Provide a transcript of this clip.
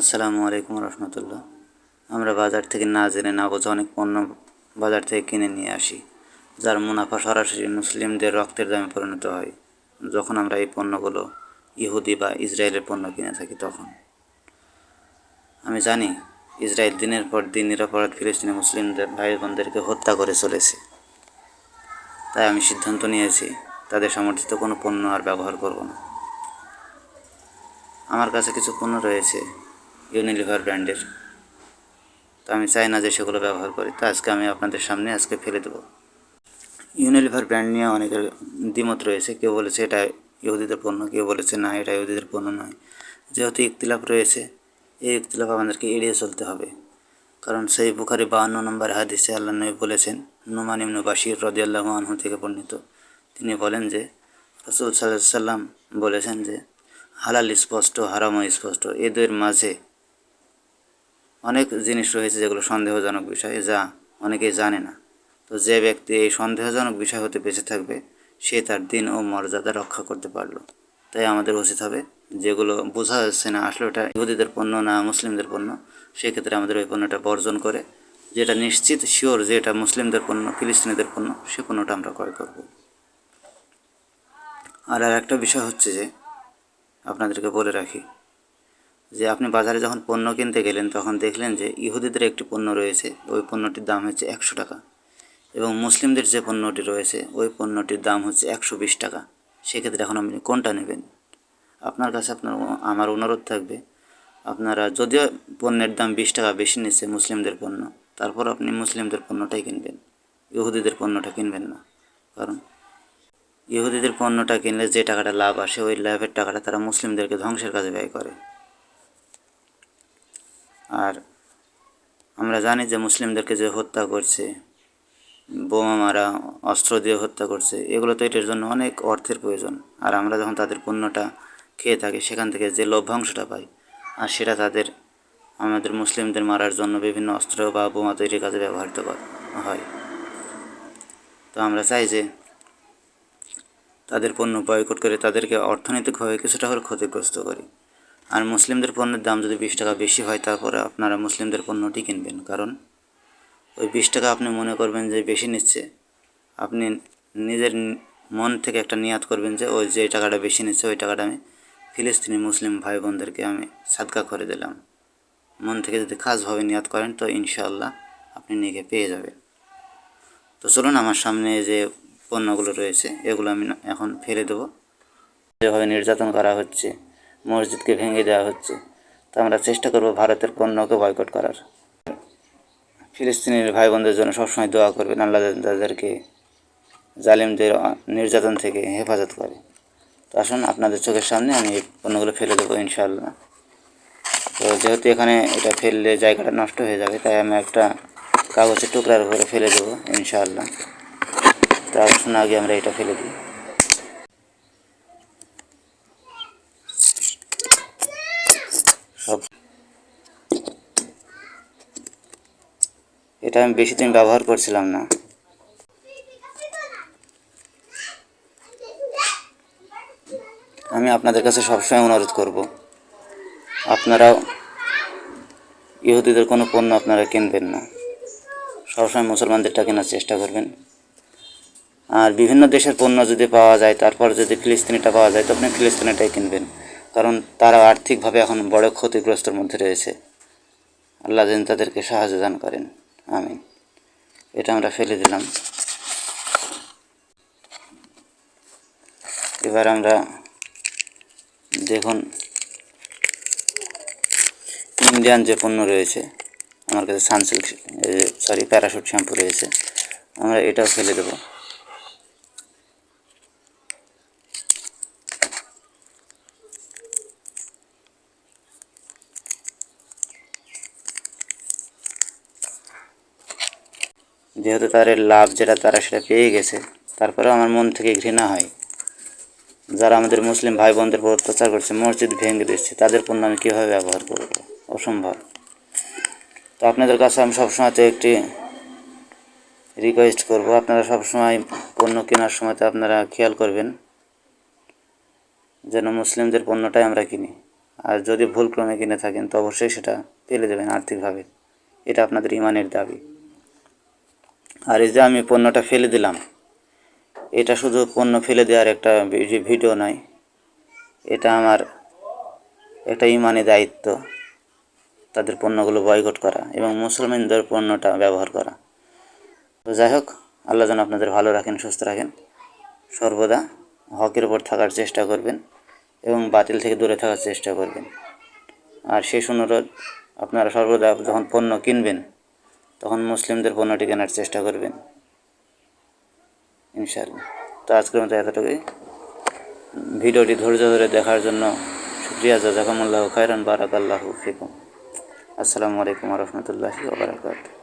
আসসালামু আলাইকুম রহমতুল্লাহ। আমরা বাজার থেকে না জেনে না বোঝা অনেক পণ্য বাজার থেকে কিনে নিয়ে আসি, যার মুনাফা সরাসরি মুসলিমদের রক্তের দামে পরিণত হয়। যখন আমরা এই পণ্যগুলো ইহুদি বা ইসরায়েলের পণ্য কিনে থাকি তখন। আমি জানি, ইসরায়েল দিনের পর দিন নিরাপরাধ ফিলিস্তিনি মুসলিমদের ভাই বোনদেরকে হত্যা করে চলেছে। তাই আমি সিদ্ধান্ত নিয়েছি, তাদের সমর্থিত কোনো পণ্য আর ব্যবহার করব না। আমার কাছে কিছু পণ্য রয়েছে ইউনিলিভার ব্র্যান্ডের তো আমি চাই না যে সেগুলো ব্যবহার করি। তো আজকে আমি আপনাদের সামনে আজকে ফেলে দেবো। ইউনিলিভার ব্র্যান্ড নিয়ে অনেকের দ্বিমত রয়েছে। কেউ বলেছে এটা ইহুদিদের পণ্য, কেউ বলেছে না, এটা ইহুদিদের পণ্য নয়। যেহেতু ইখতিলাফ রয়েছে, এই ইখতিলাফ আমাদেরকে এড়িয়ে চলতে হবে। কারণ সেই বুখারি বাহান্ন নম্বর হাদিসে আল্লাহ নবী বলেছেন, নুমান ইমনু বাশির রদিয়াল্লাহ আনহু থেকে বর্ণিত। তিনি বলেন যে, রসুল সাল্লাহ সাল্লাম বলেছেন যে, হালাল স্পষ্ট, হারামও স্পষ্ট। এদের মাঝে অনেক জিনিস রয়েছে যেগুলো সন্দেহজনক বিষয় যা অনেকেই জানে না। তো যে ব্যক্তি এই সন্দেহজনক বিষয় হতে বেঁচে থাকবে, সে তার দিন ও মর্যাদা রক্ষা করতে পারল। তাই আমাদের উচিত হবে যেগুলো বোঝা যাচ্ছে না, আসলে ওটা ইহুদিদের পণ্য না, মুসলিমদের পণ্য, সেক্ষেত্রে আমাদের ওই পণ্যটা বর্জন করে, যেটা নিশ্চিত শিওর যে এটা মুসলিমদের পণ্য, ফিলিস্তিনিদের পণ্য, সে পণ্যটা আমরা ক্রয় করব। আর আর একটা বিষয় হচ্ছে যে, আপনাদেরকে বলে রাখি যে আপনি বাজারে যখন পণ্য কিনতে গেলেন, তখন দেখলেন যে ইহুদিদের একটি পণ্য রয়েছে, ওই পণ্যটির দাম হচ্ছে একশো টাকা। এবং মুসলিমদের যে পণ্যটি রয়েছে, ওই পণ্যটির দাম হচ্ছে একশো বিশ টাকা। সেক্ষেত্রে এখন আপনি কোনটা নেবেন? আপনার কাছে আপনার আমার অনুরোধ থাকবে, আপনারা যদিও পণ্যের দাম বিশ টাকা বেশি নিচ্ছে মুসলিমদের পণ্য, তারপর আপনি মুসলিমদের পণ্যটাই কিনবেন। ইহুদিদের পণ্যটা কিনবেন না। কারণ ইহুদিদের পণ্যটা কিনলে যে টাকাটা লাভ আসে, ওই লাভের টাকাটা তারা মুসলিমদেরকে ধ্বংসের কাজে ব্যয় করে। আর আমরা জানি যে মুসলিমদেরকে যে হত্যা করছে, বোমা মারা, অস্ত্র দিয়ে হত্যা করছে, এগুলো তো এটার জন্য অনেক অর্থের প্রয়োজন। আর আমরা যখন তাদের পণ্যটা খেয়ে থাকি, সেখান থেকে যে লভ্যাংশটা পাই, আর সেটা তাদের, আমাদের মুসলিমদের মারার জন্য বিভিন্ন অস্ত্র বা বোমা তৈরির কাজে ব্যবহৃত হয়। তো আমরা চাই যে তাদের পণ্য বয়কট করে তাদেরকে অর্থনৈতিকভাবে কিছুটা হলে ক্ষতিগ্রস্ত করি। আর মুসলিমদের পণ্যের দাম যদি বিশ টাকা বেশি হয়, তারপরে আপনারা মুসলিমদের পণ্যটি কিনবেন। কারণ ওই বিশ টাকা আপনি মনে করবেন যে বেশি নিচ্ছে। আপনি নিজের মন থেকে একটা নিয়াত করবেন যে, ওই যে টাকাটা বেশি নিচ্ছে, ওই টাকাটা আমি ফিলিস্তিনি মুসলিম ভাই বোনদেরকে আমি সাদকা করে দিলাম। মন থেকে যদি খাসভাবে নিয়াত করেন, তো ইনশাআল্লাহ আপনি নিয়ে পেয়ে যাবেন। তো চলুন, আমার সামনে যে পণ্যগুলো রয়েছে, এগুলো আমি এখন ফেলে দেবো। যেভাবে নির্যাতন করা হচ্ছে মসজিদকে ভেঙে দেওয়া হচ্ছে। তো আমরা চেষ্টা করব ভারতের পণ্যকে বয়কট করার। ফিলিস্তিনের ভাই বোনদের জন্য সবসময় দোয়া করবেন, আল্লাহ তাদেরকে জালিমদের নির্যাতন থেকে হেফাজত করে। তো আসুন, আপনাদের চোখের সামনে আমি এই পণ্যগুলো ফেলে দেবো ইনশাআল্লাহ। তো যেহেতু এখানে এটা ফেললে জায়গাটা নষ্ট হয়ে যাবে, তাই আমি একটা কাগজের টুকরার উপরে ফেলে দেবো ইনশাআল্লাহ। তো আসুন, আগে আমরা এটা ফেলে দিই। সব। এটা আমি বেশি দিন ব্যবহার করছিলাম না। আমি আপনাদের কাছে সবসময় অনুরোধ করব, আপনারাও ইহুদিদের কোনো পণ্য আপনারা কিনবেন না। সবসময় মুসলমানদেরটা কেনার চেষ্টা করবেন। আর বিভিন্ন দেশের পণ্য যদি পাওয়া যায়, তারপর যদি ফিলিস্তিনিটা পাওয়া যায় তো আপনি ফিলিস্তিনিটাই কিনবেন। কারণ তারা আর্থিকভাবে এখন বড় ক্ষতিগ্রস্তর মধ্যে রয়েছে। আল্লাহ যেন তাদেরকে সাহায্য দান করেন। আমি এটা আমরা ফেলে দিলাম। এবার আমরা দেখুন ইন্ডিয়ান যে পণ্য রয়েছে, আমার কাছে সানসিল্ক সরি প্যারাশুট শ্যাম্পু রয়েছে, আমরা এটাও ফেলে দেবো। যেহেতু তাদের লাভ যেটা তারা সেটা পেয়ে গেছে, তারপরেও আমার মন থেকে ঘৃণা হয়। যারা আমাদের মুসলিম ভাই বোনদের উপর অত্যাচার করছে, মসজিদ ভেঙে দিচ্ছে, তাদের পণ্য আমি কীভাবে ব্যবহার করব? অসম্ভব। তো আপনাদের কাছে আমি সবসময় তো একটি রিকোয়েস্ট করব, আপনারা সবসময় পণ্য কেনার সময়তে আপনারা খেয়াল করবেন যেন মুসলিমদের পণ্যটাই আমরা কিনি। আর যদি ভুলক্রমে কিনে থাকেন, তো অবশ্যই সেটা ফেলে দেবেন আর্থিকভাবে। এটা আপনাদের ইমানের দাবি। আর এই যে আমি পণ্যটা ফেলে দিলাম, এটা শুধু পণ্য ফেলে দেওয়ার একটা ভিডিও নয়, এটা আমার একটা ইমানি দায়িত্ব, তাদের পণ্যগুলো বয়কট করা এবং মুসলমানদের পণ্যটা ব্যবহার করা। তো যাই হোক, আল্লাহ যেন আপনাদের ভালো রাখেন, সুস্থ রাখেন। সর্বদা হকের উপর থাকার চেষ্টা করবেন এবং বাতিল থেকে দূরে থাকার চেষ্টা করবেন। আর শেষ অনুরোধ, আপনারা সর্বদা যখন পণ্য কিনবেন তখন মুসলিমদের পণ্যটি কেনার চেষ্টা করবেন। ইনশাআল্লাহ। তো আজকের মতো এতটুকুই। ভিডিওটি ধৈর্য ধরে দেখার জন্য শুক্রিয়া। জাজাকামুল্লাহ খায়রান। বারাকাল্লাহু ফিকুম। আসসালামু আলাইকুম রহমতুল্লাহি ওবরাকাতুহ